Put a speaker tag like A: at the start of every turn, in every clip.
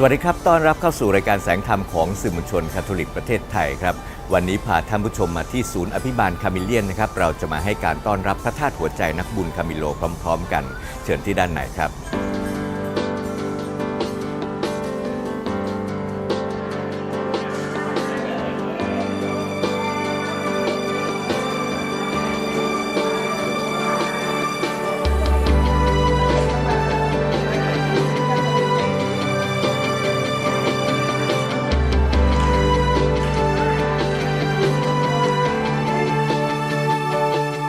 A: สวัสดีครับ ต้อนรับเข้าสู่รายการแสงธรรมของสื่อมวลชนคาทอลิกประเทศไทยครับ วันนี้พาท่านผู้ชมมาที่ศูนย์อภิบาลคามิเลียนนะครับ เราจะมาให้การต้อนรับพระธาตุหัวใจนักบุญคามิโลพร้อม ๆ กัน เชิญที่ด้านในครับ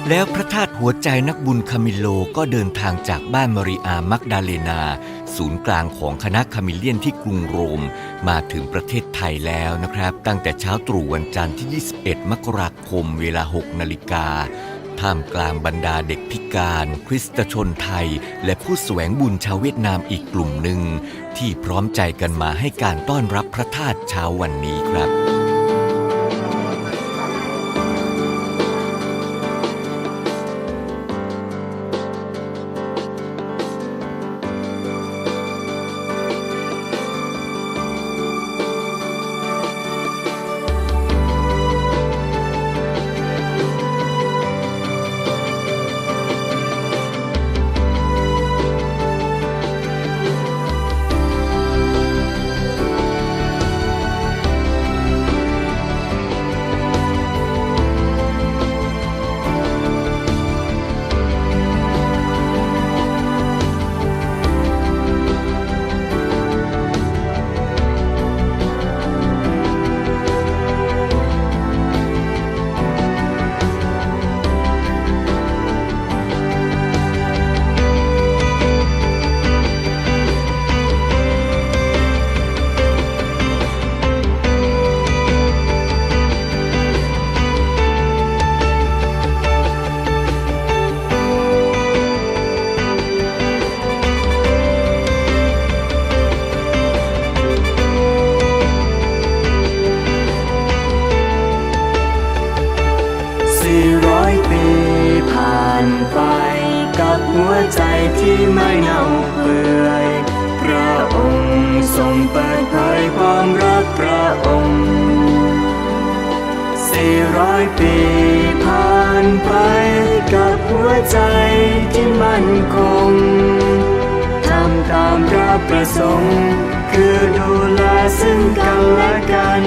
A: แล้วพระธาตุหัวใจนักบุญคามิโลก็เดินทางจากบ้านมาริอามักดาเลนา ศูนย์กลางของคณะคามิเลียนที่กรุงโรม มาถึงประเทศไทยแล้วนะครับ ตั้งแต่เช้าตรู่วันจันทร์ที่ 21 มกราคมเวลา 6 นาฬิกาท่ามกลางบรรดาเด็กพิการ คริสตชนไทย และผู้แสวงบุญชาวเวียดนามอีกกลุ่มหนึ่ง ที่พร้อมใจกันมาให้การต้อนรับพระธาตุเช้าวันนี้ครับ
B: ที่ไม่เน่าเปื่อย พระองค์ทรงเปิดเผยความรักพระองค์สี่ร้อยปีผ่านไปกับหัวใจที่มั่นคงทำตามพระประสงค์ คือดูแลซึ่งกันและกัน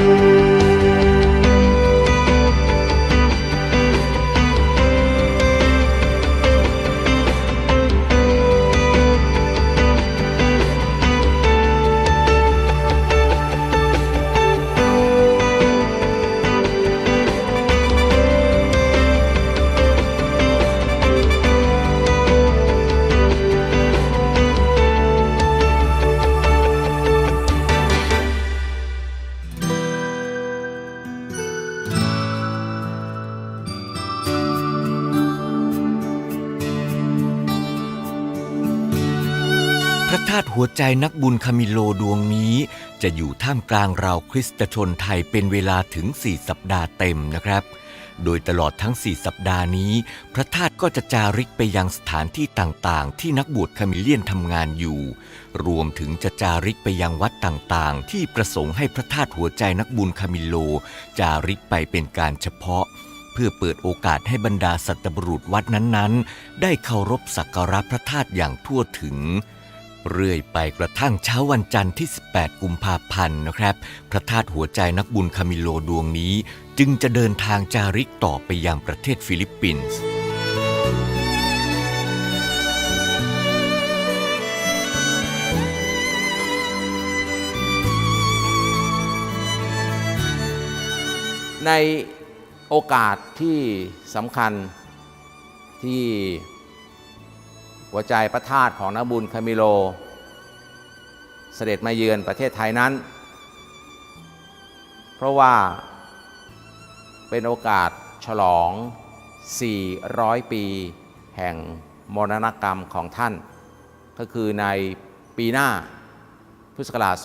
A: หัวใจนักบุญคามิโลดวงนี้ จะอยู่ท่ามกลางเราคริสตชนไทยเป็นเวลาถึง 4 สัปดาห์เต็มนะครับ โดยตลอดทั้ง 4 สัปดาห์นี้ พระธาตุก็จะจาริกไปยังสถานที่ต่างๆ ที่นักบวชคามิเลียนทำงานอยู่ รวมถึงจะจาริกไปยังวัดต่างๆ ที่ประสงค์ให้พระธาตุหัวใจนักบุญคามิโล จาริกไปเป็นการเฉพาะเพื่อเปิดโอกาสให้บรรดาสัตบุรุษวัดนั้นๆ ได้เคารพสักการะพระธาตุอย่างทั่วถึง เรื่อยไปกระทั่งเช้าวันจันทร์ที่ 18 กุมภาพันธ์นะครับ พระธาตุหัวใจนักบุญคามิโลดวงนี้ จึงจะเดินทางจาริกต่อไปยังประเทศฟิลิปปินส์
C: ในโอกาสที่สำคัญที่ หัวใจพระธาตุของนบุญคามิโล เสด็จมาเยือนประเทศไทยนั้น เพราะว่าเป็นโอกาสฉลอง 400 ปี แห่งมรณกรรมของท่าน ก็คือในปีหน้าพุทธศักราช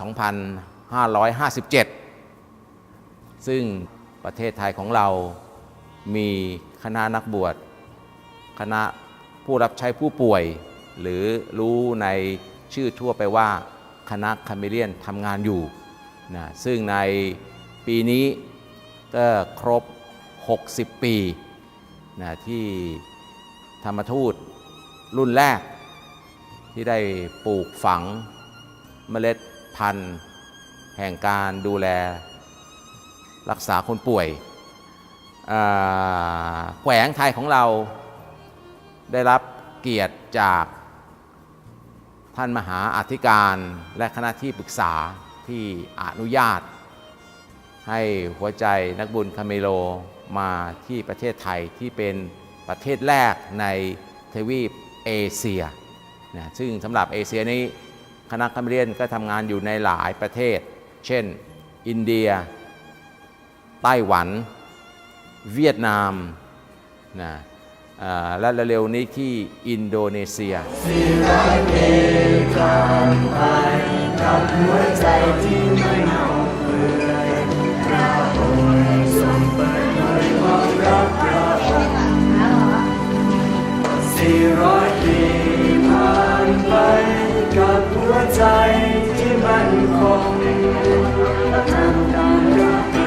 C: 2557 ซึ่งประเทศไทยของเรามีคณะนักบวช คณะ ผู้รับใช้ผู้ป่วย หรือรู้ในชื่อทั่วไปว่าคณะคาเมเลียนทำงานอยู่นะซึ่งในปีนี้ก็ครบ 60 ปีนะที่ธรรมทูตรุ่นแรก ที่ได้ปลูกฝังเมล็ดพันธุ์ แห่งการดูแลรักษาคนป่วยแขวงไทยของเรา ได้รับเกียรติจากท่านมหาอธิการและคณะที่ปรึกษาที่อนุญาต ให้หัวใจนักบุญคาเมโลมาที่ประเทศไทยที่เป็นประเทศแรกในทวีปเอเชียนะซึ่งสำหรับเอเชียนี้คณะคาเมเลียนก็ทำงานอยู่ในหลายประเทศ เช่น อินเดีย ไต้หวัน เวียดนามนะ และเร็วๆนี้ที่อินโดนีเซีย
B: สี่ร้อยปีผ่านไปกับหัวใจที่มั่นคงทำตามพระประ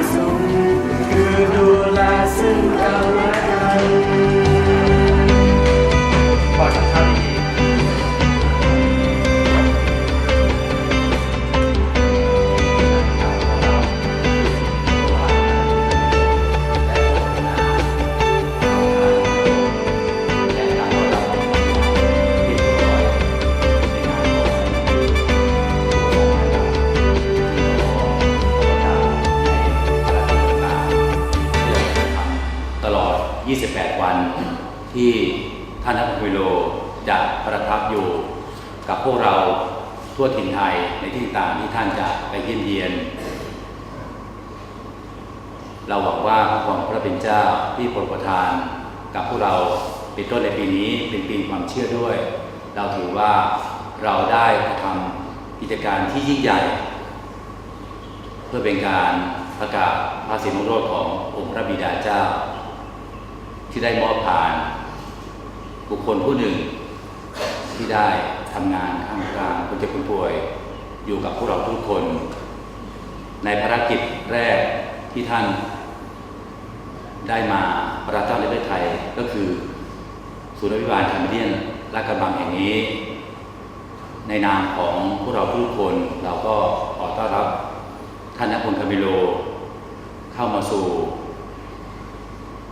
B: สงค์ กั
D: บพวกเราเป็นต้นในปีนี้เป็นปีความเชื่อด้วย เราถือว่าเราได้กระทำกิจการที่ยิ่งใหญ่ เพื่อเป็นการประกาศพระสินุโรธขององค์พระบิดาเจ้า ที่ได้มอบผ่าน บุคคลผู้หนึ่ง ที่ได้ทำงานท่ามกลางคนเจ็บคนป่วย อยู่กับพวกเราทุกคน ในภารกิจแรกที่ท่าน ได้มาประทับในประเทศไทยก็คือศูนย์อภิบาลคาเมเลียนลาดกระบังแห่งนี้ ในนามของพวกเราทุกคนเราก็ขอต้อนรับท่านนพลคามิโล เข้ามาสู่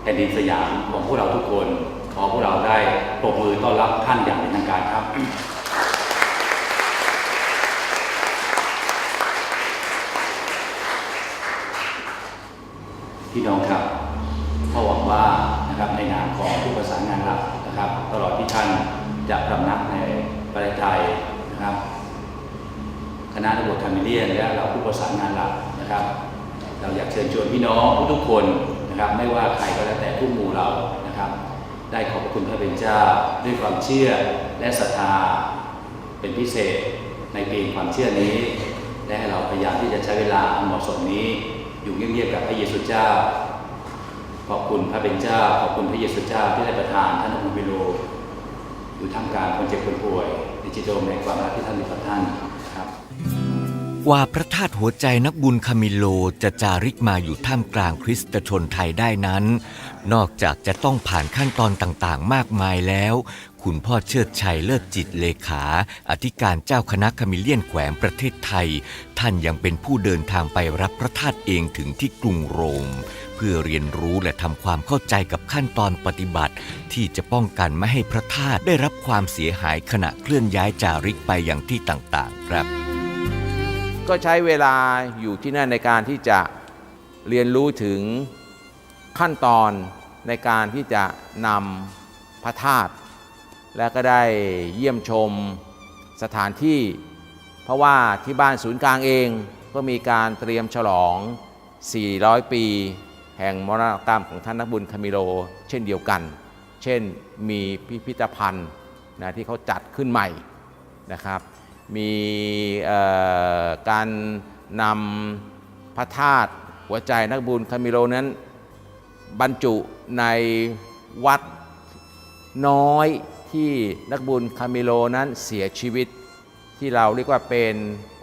D: แผ่นดินสยามของพวกเราทุกคน ขอพวกเราได้ปรบมือต้อนรับท่านอย่างเป็นทางการครับ พี่น้องครับขอหวังว่านะครับในนามของผู้ประสานงานหลักนะครับ ตลอดที่ท่านจะพำนักในประเทศไทยนะครับ คณะตำรวจคามิเลียนและเราผู้ประ สานงานหลักนะครับ เราอยากเชิญชวนพี่น้องทุกๆคนนะครับ ไม่ว่าใครก็แล้วแต่ผู้หมู่เรานะครับ ได้ขอบพระคุณพระเป็นเจ้าด้วยความเชื่อและศรัทธาเป็นพิเศษในปีความเชื่อนี้ และให้เราพยายามที่จะใช้เวลาอันเหมาะสมนี้ อยู่เงียบๆกับพระเยซูเจ้า ขอบคุณพระเป็นเจ้า ขอบคุณพระเยซูเจ้าที่ได้ประทานท่านองค์วิโลอยู่ท่ามกลางคนเจ็บคนป่วยดิจิทัลในความรักที่ท่านมีต่อท่าน
A: กว่าพระธาตุหัวใจนักบุญคามิโลจะจาริกมาอยู่ท่ามกลางคริสตชนไทยได้นั้น นอกจากจะต้องผ่านขั้นตอนต่างๆ มากมายแล้ว คุณพ่อเชิดชัยเลิศจิตเลขา อธิการเจ้าคณะคามิเลียนแขวงประเทศไทย ท่านยังเป็นผู้เดินทางไปรับพระธาตุเองถึงที่กรุงโรม เพื่อเรียนรู้และทำความเข้าใจกับขั้นตอนปฏิบัติ ที่จะป้องกันไม่ให้พระธาตุได้รับความเสียหายขณะเคลื่อนย้ายจาริกไปอยังที่ต่างๆ ครับ
C: ก็ใช้เวลาอยู่ที่นั่นในการที่จะเรียนรู้ถึงขั้นตอนในการที่จะนำพระธาตุและก็ได้เยี่ยมชมสถานที่ เพราะว่าที่บ้านศูนย์กลางเองก็มีการเตรียมฉลอง 400 ปี แห่งมรณกรรมของท่านนักบุญคามิโล เช่นเดียวกัน เช่นมีพิพิธภัณฑ์นะที่เขาจัดขึ้นใหม่นะครับ มีการนำพระธาตุหัวใจนักบุญคามิโลนั้น บรรจุในวัดน้อยที่นักบุญคามิโลนั้นเสียชีวิต ที่เราเรียกว่าเป็น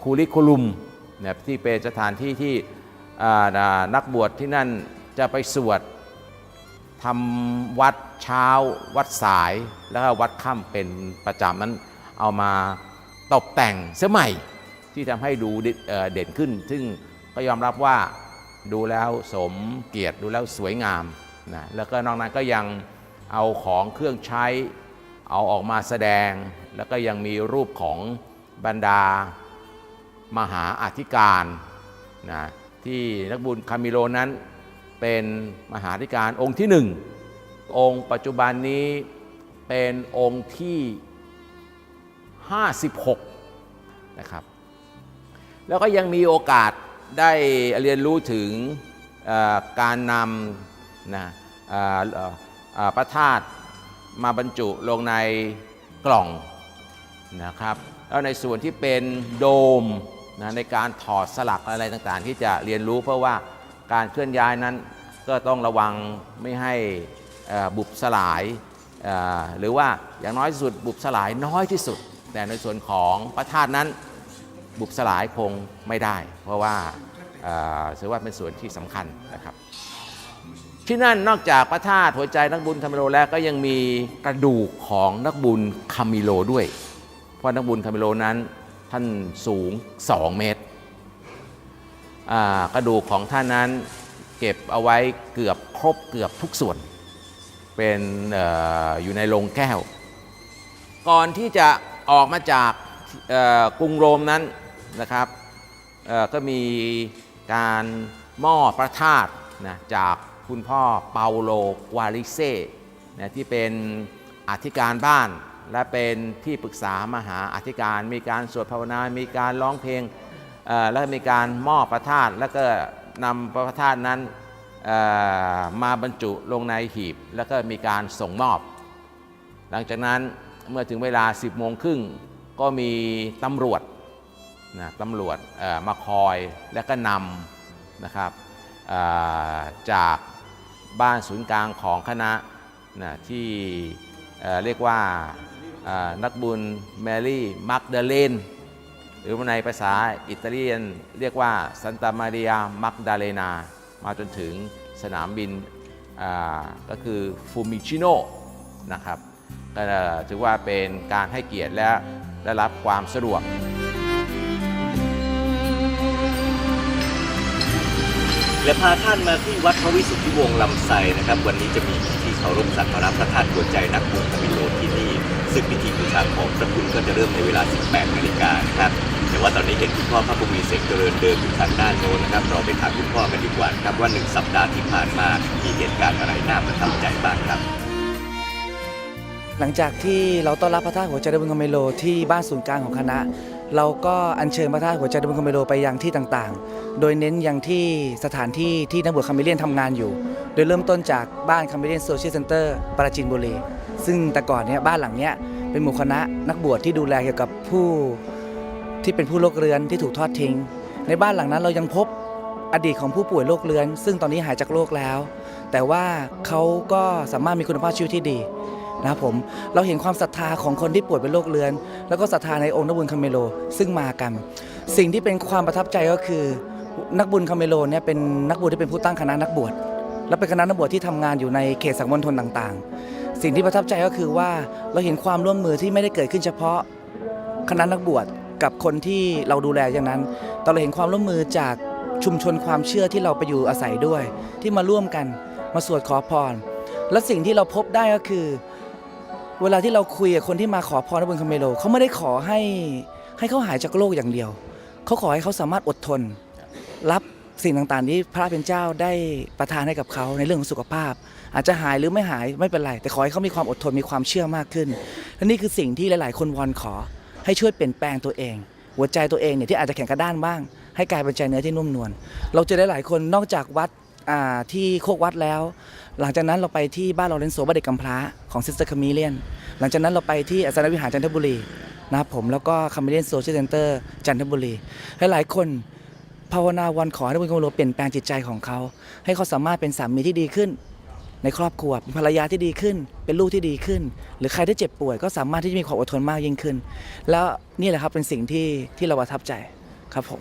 C: คูลิคูลุมนะที่เป็นสถานที่ที่นักบวชที่นั่นจะไปสวดทำวัดเช้าวัดสายแล้วก็วัดค่ำเป็นประจำนั้นเอามา ตกแต่งเสยใหม่ที่ทำให้ดูเดเอ่อเด่นขึ้น ซึ่งก็ยอมรับว่าดูแล้วสมเกียรติดูแล้วสวยงามนะแล้วก็นอกนั้นก็ยังเอาของเครื่องใช้ เอาออกมาแสดง แล้วก็ยังมีรูปของบรรดา มหาอธิการนะที่นักบุญคามิโลนั้นเป็นมหาอธิการองค์ที่หนึ่งองค์ปัจจุบันนี้เป็นองค์ที่ 56 นะครับ แล้วก็ยังมีโอกาสได้เรียนรู้ถึงการนำนะพระธาตุมาบรรจุลงในกล่องนะครับแล้วในส่วนที่เป็นโดมนะในการถอดสลักอะไรต่างๆ ที่จะเรียนรู้เพราะว่าการเคลื่อนย้ายนั้นก็ต้องระวังไม่ให้บุบสลาย หรือว่าอย่างน้อยที่สุดบุบสลายน้อยที่สุด แต่ในส่วนของพระธาตุนั้นบุบสลายคงไม่ได้ เพราะว่าเอ่อถือว่าเป็นส่วนที่สำคัญนะครับ ที่นั่นนอกจากพระธาตุหัวใจนักบุญคามิโลแล้วก็ยังมีกระดูกของนักบุญคามิโลด้วย เพราะนักบุญคามิโลนั้นท่านสูง 2 เมตร กระดูกของท่านนั้นเก็บเอาไว้เกือบครบเกือบทุกส่วน เป็นออยู่ในโรงแก้ว ก่อนที่จะ ออกมาจากกรุงโรมนั้นนะครับก็มีการมอบพระธาตุนะจากคุณพ่อเปาโลวาลิเซ่นะที่เป็นอธิการบ้าน และเป็นที่ปรึกษามหาอธิการ มีการสวดภาวนา มีการร้องเพลงแล้วก็มีการมอบพระธาตุแล้วก็นำพระธาตุนั้นมาบรรจุลงในหีบ แล้วก็มีการส่งมอบ หลังจากนั้น เมื่อถึงเวลา 10โมงครึ่งก็มีตำรวจนะตำรวจมาคอยและก็นำนะครับจากบ้านศูนย์กลางของคณะนะที่เอ่อเรียกว่านักบุญแมรี่มักเดเลนหรือในภาษาอิตาเลียนเรียกว่าซันตามาริ a มักดาเลนามาจนถึงสนามบินก็คือฟูมิชิโนนะครับ ถือว่าเป็นการให้เกียรติและได้รับความสะดวก
A: และพาท่านมาที่วัดพระวิสุทธิวงศ์ลำไส้นะครับ วันนี้จะมีพิธีเคารพสักการะพระธาตุหัวใจนักบุญมิโลที่นี่ ซึ่งพิธีบูชาของพระคุณก็จะเริ่มในเวลา 18 นาฬิกานะครับ แต่ว่าตอนนี้เห็นคุณพ่อพระบุญมีเสกเจริญเดินอยู่ทางด้านโน้นนะครับ เราไปถามคุณพ่อกันดีกว่าครับว่าหนึ่งสัปดาห์ที่ผ่านมามีเหตุการณ์อะไรน่าประทับใจบ้างครับ
E: หลังจากที่เราต้อนรับพระธาตุหัวใจดบุญคาเมโลที่บ้านศูนย์กลางของคณะ เราก็อัญเชิญพระธาตุหัวใจดบุญคาเมโลไปยังที่ต่างๆ โดยเน้นยังที่สถานที่ที่นักบวชคาเมเลียนทำงานอยู่ โดยเริ่มต้นจากบ้านคาเมเลียนโซเชียลเซ็นเตอร์ปราจินบุรีซึ่งแต่ก่อนเนี่ยบ้านหลังเนี้ยเป็นหมู่คณะนักบวชที่ดูแลเกี่ยวกับผู้ที่เป็นผู้โรคเรื้อนที่ถูกทอดทิ้ง ในบ้านหลังนั้นเรายังพบอดีตของผู้ป่วยโรคเรื้อน ซึ่งตอนนี้หายจากโรคแล้ว แต่ว่าเขาก็สามารถมีคุณภาพชีวิตที่ดี นะครับผมเราเห็นความศรัทธาของคนที่ป่วยเป็นโรคเรื้อน แล้วก็ศรัทธาในองค์นักบุญคาเมโลซึ่งมากัน สิ่งที่เป็นความประทับใจก็คือ นักบุญคาเมโลเนี่ยเป็นนักบวชที่เป็นผู้ตั้งคณะนักบวชและเป็นคณะนักบวชที่ทำงานอยู่ในเขตสังมณฑลต่างๆ สิ่งที่ประทับใจก็คือว่าเราเห็นความร่วมมือที่ไม่ได้เกิดขึ้นเฉพาะคณะนักบวชกับคนที่เราดูแลอย่างนั้นแต่เราเห็นความร่วมมือจากชุมชนความเชื่อที่เราไปอยู่อาศัยด้วย ที่มาร่วมกันมาสวดขอพร และสิ่งที่เราพบได้ก็คือ เวลาที่เราคุยกับคนที่มาขอพรบนคาเมโลเขาไม่ได้ขอให้ให้เขาหายจากโรคอย่างเดียว เขาขอให้เขาสามารถอดทน รับสิ่งต่างๆที่พระเป็นเจ้าได้ประทานให้กับเขาในเรื่องของสุขภาพ อาจจะหายหรือไม่หายไม่เป็นไร แต่ขอให้เขามีความอดทนมีความเชื่อมากขึ้นและนี่คือสิ่งที่หลาย ๆ คนวอนขอ ให้ช่วยเปลี่ยนแปลงตัวเอง หัวใจตัวเองเนี่ยที่อาจจะแข็งกระด้านบ้าง ให้กลายเป็นใจเนื้อที่นุ่มนวลเราจะได้หลายคนนอกจากวัด ที่โคกวัดแล้ว หลังจากนั้นเราไปที่บ้านเราเรนโซบ้านเด็กกำพร้าของซิสเตอร์คามิเลียนหลังจากนั้นเราไปที่อาสนวิหารจันทบุรีนะครับผมแล้วก็คามิเลียนโซเชียลเซ็นเตอร์จันทบุรีหลายๆคนภาวนาวันขอให้พระคุณโลเปลี่ยนแปลงจิตใจของเขา ให้เขาสามารถเป็นสามีที่ดีขึ้น ในครอบครัวเป็นภรรยาที่ดีขึ้น เป็นลูกที่ดีขึ้น หรือใครที่เจ็บป่วยก็สามารถที่จะมีความอดทนมากยิ่งขึ้น แล้วนี่แหละครับเป็นสิ่งที่ที่เราประทับใจครับผม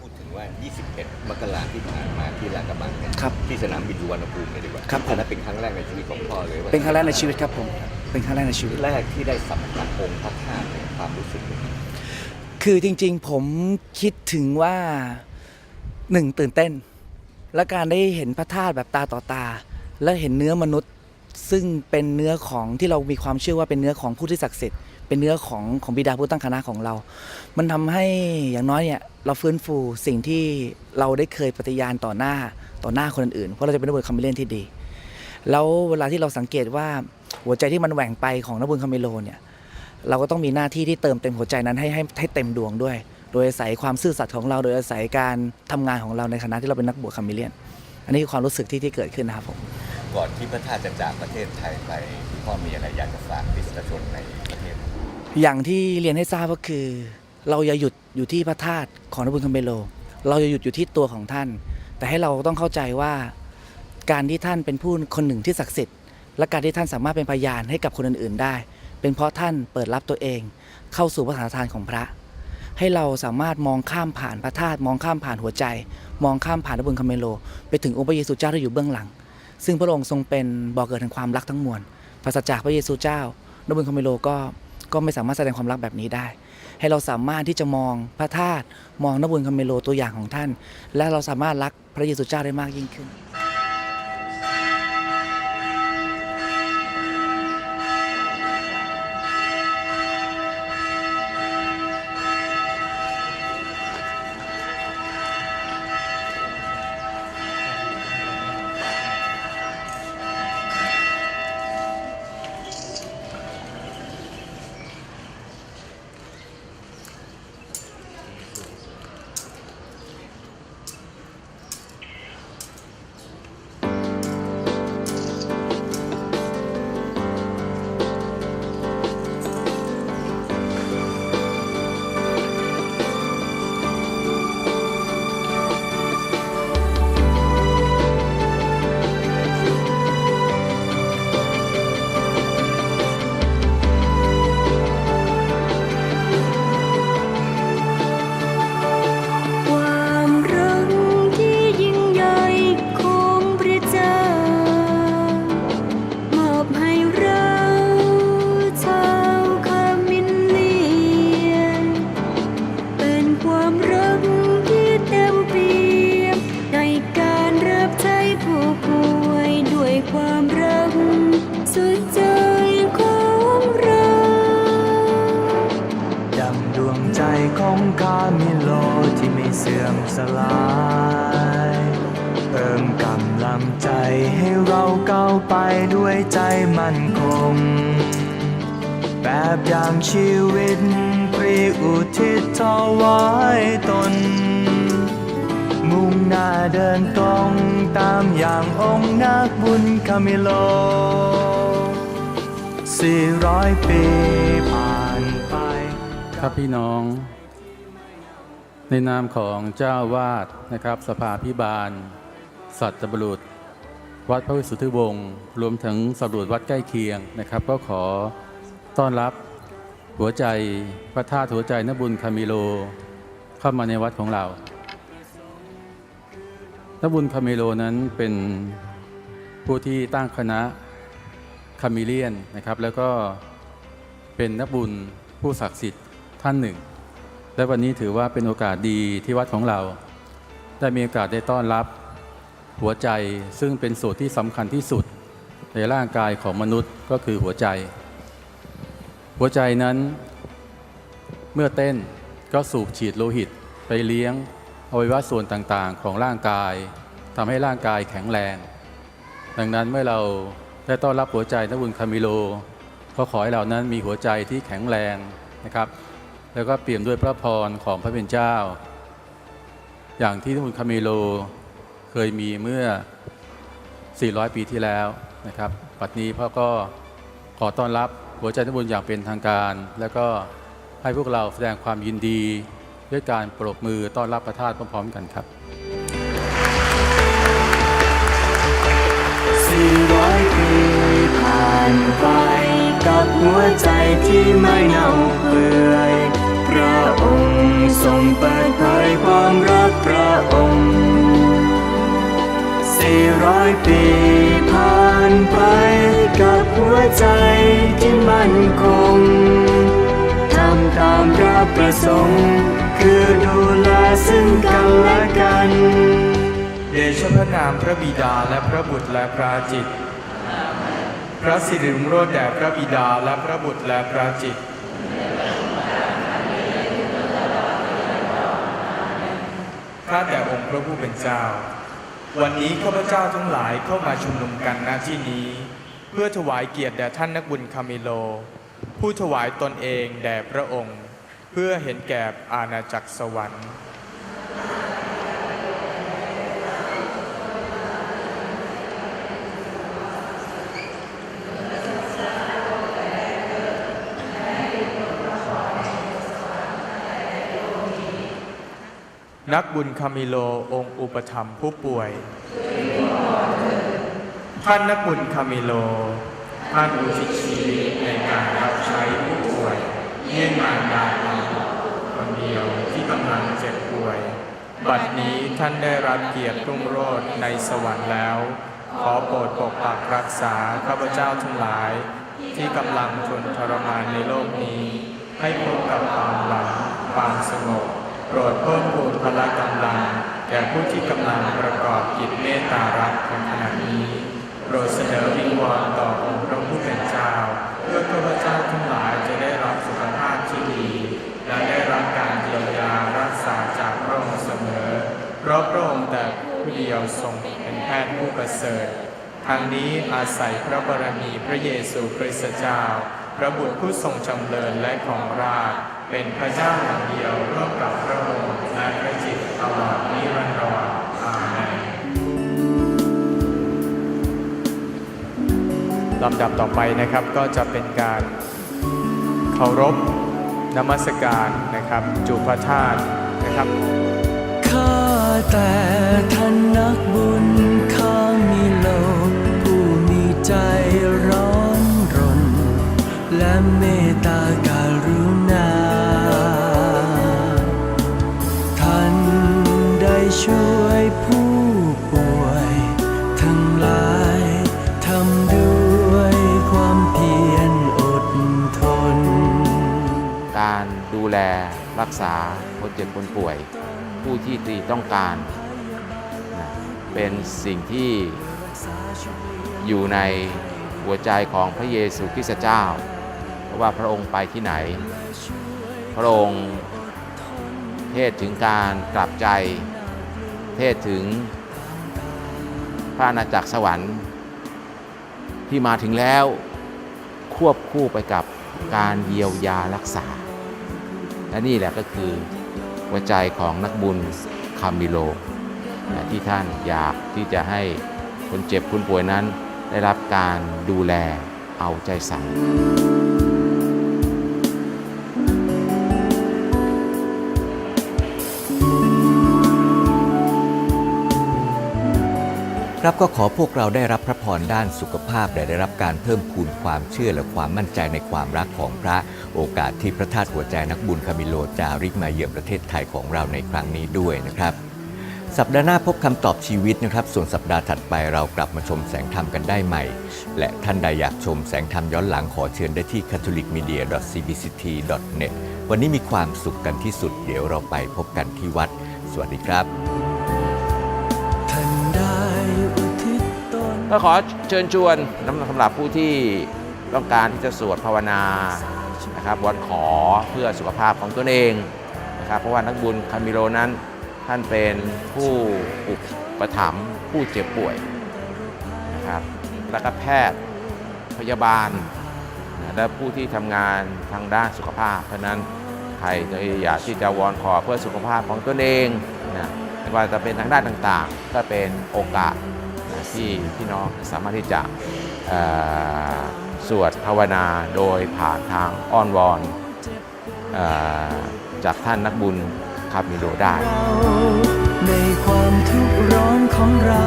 A: พูดถึงว่า 21 มกราที่ผ่านมาที่ลาดกระบัง
E: ครับ
A: ที่สนามบินสุวรรณภูมิเลยดีกว่า
E: ครับผม
A: อันนั้นเป็นครั้งแรกในชีวิตของพ่อเลยว่า
E: เป็นครั้งแรกในชีวิตครับผม เป็นครั้งแรกในชีวิต
A: แรกที่ได้สัมผัสองค์พระธาตุเนี่ยความรู้สึกเป็นยังไง
E: คือจริงๆ ผมคิดถึงว่าหนึ่งตื่นเต้น และการได้เห็นพระธาตุแบบตาต่อตา และเห็นเนื้อมนุษย์ ซึ่งเป็นเนื้อของที่เรามีความเชื่อว่าเป็นเนื้อของผู้ที่ศักดิ์สิทธิ์ เป็นเนื้อของของบิดาผู้ตั้งคณะของเรา มันทำให้อย่างน้อยเนี่ยเราฟื้นฟูสิ่งที่เราได้เคยปฏิญาณต่อหน้าต่อหน้าคนอื่นเพราะเราจะเป็นนักบวชคาเมเลียนที่ดี แล้วเวลาที่เราสังเกตว่าหัวใจที่มันแหว่งไปของนักบุญคาเมโลเนี่ยเราก็ต้องมีหน้าที่ที่เติมเต็มหัวใจนั้นให้ให้ให้เต็มดวงด้วย โดยอาศัยความซื่อสัตย์ของเรา โดยอาศัยการทำงานของเราในฐานะที่เราเป็นนักบวชคาเมเลียน อันนี้คือความรู้สึกที่ที่เกิดขึ้นนะครับผม
A: ก่อนที่พระธาตุจะจากประเทศไทยไปพ่อมีอะไรอยากจะฝากประชนใน
E: อย่างที่เรียนให้ทราบก็คือ เราอย่าหยุดอยู่ที่พระธาตุของนบุญคำเบโล เราอย่าหยุดอยู่ที่ตัวของท่าน แต่ให้เราต้องเข้าใจว่าการที่ท่านเป็นผู้คนหนึ่งที่ศักดิ์สิทธิ์และการที่ท่านสามารถเป็นพยานให้กับคนอื่น ๆ ได้ เป็นเพราะท่านเปิดรับตัวเอง เข้าสู่พระสถานทานของพระ ให้เราสามารถมองข้ามผ่านพระธาตุมองข้ามผ่านหัวใจ มองข้ามผ่านนบุญคำเมโล ไปถึงองค์พระเยซูเจ้าที่อยู่เบื้องหลัง ซึ่งพระองค์ทรงเป็นบ่อเกิดแห่งความรักทั้งมวลปราจากพระเยซูเจ้านบุญคำเมโลก็ ก็ไม่สามารถแสดงความรักแบบนี้ได้ ให้เราสามารถที่จะมองพระธาตุมองนบุญคำเมโลตัวอย่างของท่าน และเราสามารถรักพระเยซูเจ้าได้มากยิ่งขึ้น
F: สื่อ
B: มสลายเพิ่มกำลังใจให้เราก้าวไปด้วยใจมั่นคง แบบอย่างชีวิตปรีอุทิศถวายตน มุ่งหน้าเดินตรงตามอย่างองค์นักบุญคามิโลสี่ร้อยปีผ่านไป
G: ครับพี่น้อง ในนามของเจ้าวาดนะครับ สภาพิบาล สัตบุรุษ วัดพระวิสุทธิวงศ์รวมถึงสัตบุรุษวัดใกล้เคียงนะครับ ก็ขอต้อนรับหัวใจพระธาตุหัวใจนบุญคามิโล เข้ามาในวัดของเรานบุญคามิโลนั้นเป็นผู้ที่ตั้งคณะคามิเลียนนะครับ แล้วก็เป็นนักบุญผู้ศักดิ์สิทธิ์ท่านหนึ่ง และวันนี้ถือว่าเป็นโอกาสดีที่วัดของเรา ได้มีโอกาสได้ต้อนรับหัวใจซึ่งเป็นส่วนที่สำคัญที่สุดในร่างกายของมนุษย์ก็คือหัวใจ หัวใจนั้นเมื่อเต้นก็สูบฉีดโลหิตไปเลี้ยงอวัยวะส่วนต่างๆ ของร่างกายทำให้ร่างกายแข็งแรง ดังนั้นเมื่อเราได้ต้อนรับหัวใจนักบุญคามิโล ก็ขอให้เรานั้นมีหัวใจที่แข็งแรงนะครับ แล้วก็เปี่ยมด้วยพระพรของพระเป็นเจ้า อย่างที่นักบุญคามิโลเคยมีเมื่อ 400 ปีที่แล้วนะครับปัจจุบันนี้พ่อก็ขอต้อนรับหัวใจนักบุญอย่างเป็นทางการ แล้วก็ให้พวกเราแสดงความยินดี ด้วยการปรบมือต้อนรับพระธาตุพร้อมๆกันครับ
B: สี่ร้อยปีผ่านไปกับหัวใจที่ไม่เน่าเปื่อย ระองค์ ทรงเปิดเผยความรักพระองค์สี่ร้อยปีผ่านไปกับหัวใจที่มั่นคงทำตามพระประสงค์ คือดูแลซึ่งกันและกัน
H: เดชพระนามพระบิดาและพระบุตรและพระจิต พระสิริรุ่งโรจแด่พระบิดาและพระบุตรและพระจิต ข้าแต่องค์พระผู้เป็นเจ้า วันนี้ข้าพเจ้าทั้งหลายเข้ามาชุมนุมกันณที่นี้ เพื่อถวายเกียรติแด่ท่านนักบุญคามิโล ผู้ถวายตนเองแด่พระองค์ เพื่อเห็นแก่อาณาจักรสวรรค์ นักบุญคามิโลองค์อุปถัมผู้ป่วย ท่านนักบุญคามิโล ท่านอุทิศชีวิตในการรับใช้ผู้ป่วยเยี่ยงมารดาเราคนเดียวที่กำลังเจ็บป่วย บัดนี้ท่านได้รับเกียรติรุ่งโรจน์ในสวรรค์แล้ว ขอโปรดปกปักรักษาข้าพเจ้าทั้งหลาย ที่กำลังทนทรมานในโลกนี้ ให้พบกับความหวังความสงบ รดเพิ่มพูนพละกำลังแก่ผู้ที่กำลังประกอบกิจเมตตารักในขณะนี้โปรดเสนอวิงวอนต่อองค์พระผู้เป็นเจ้าเพื่อข้าพเจ้าทั้งหลายจะได้รับสุขภาพที่ดี และได้รับการเยียวยารักษาจากพระองค์เสมอเพราะพระองค์แต่ผู้เดียวทรงเป็นแพทย์ผู้ประเสริฐทางนี้อาศัยพระบารมีพระเยซูคริสต์เจ้า พระบุตรผู้ทรงจำเริญและของราช เป็นพระเจ้าอย่างเดียวร่วมกับพระองค์และพระจิตรตลอดนิรันดรอาเมนลำดับต่อไปนะครับก็จะเป็นการเคารพนมัสการนะครับ จุพระธาตุนะครับ
B: ข้าแต่ท่านนักบุญข้ามีโลกผู้มีใจร้อนรน และเมตตาการุ ช่วยผู้ป่วย ทั้งหลายทำด้วยความเพียรอดทน
C: การดูแลรักษาคนเจ็บคนป่วย ผู้ที่ตีต้องการนะเป็นสิ่งที่อยู่ในหัวใจของพระเยซูคริสต์เจ้า เพราะว่าพระองค์ไปที่ไหน พระองค์เทศถึงการกลับใจ เทศถึงพระอาณาจักรสวรรค์ที่มาถึงแล้ว ควบคู่ไปกับการเยียวยารักษา และนี่แหละก็คือหัวใจของนักบุญคามิโล ที่ท่านอยากที่จะให้คนเจ็บคนป่วยนั้นได้รับการดูแลเอาใจใส่
A: ครับก็ขอพวกเราได้รับพระพรด้านสุขภาพและได้รับการเพิ่มพูนความเชื่อและความมั่นใจในความรักของพระโอกาสที่พระธาตุหัวใจนักบุญคามิโลจาริกมาเยือนประเทศไทยของเราในครั้งนี้ด้วยนะครับ สัปดาห์หน้าพบคำตอบชีวิตนะครับ ส่วนสัปดาห์ถัดไปเรากลับมาชมแสงธรรมกันได้ใหม่ และท่านใดอยากชมแสงธรรมย้อนหลังขอเชิญได้ที่ catholicmedia.cbct.net วันนี้มีความสุขกันที่สุดเดี๋ยวเราไปพบกันที่วัด สวัสดีครับ
C: ก็ขอเชิญชวนสำหรับผู้ที่ต้องการที่จะสวดภาวนานะครับวอนขอเพื่อสุขภาพของตนเองนะครับเพราะว่านักบุญคามิโลนั้นท่านเป็นผู้อุปถัมภ์ผู้เจ็บป่วยนะครับและก็แพทย์พยาบาล และผู้ที่ทำงานทางด้านสุขภาพ เพราะนั้นใครอยากที่จะวอนขอเพื่อสุขภาพของตนเองนะไม่ว่าจะเป็นทางด้านต่างๆ ก็เป็นโอกาส ที่พี่น้องสามารถที่จะสวดภาวนาโดยผ่านทางอ้อนวอนอจากท่านนักบุญคามิโดได้
B: ในความทุกข์ร้อนของเรา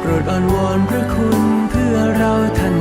B: โปรดอ้อนวอนพระคุณเพื่อเราท่าน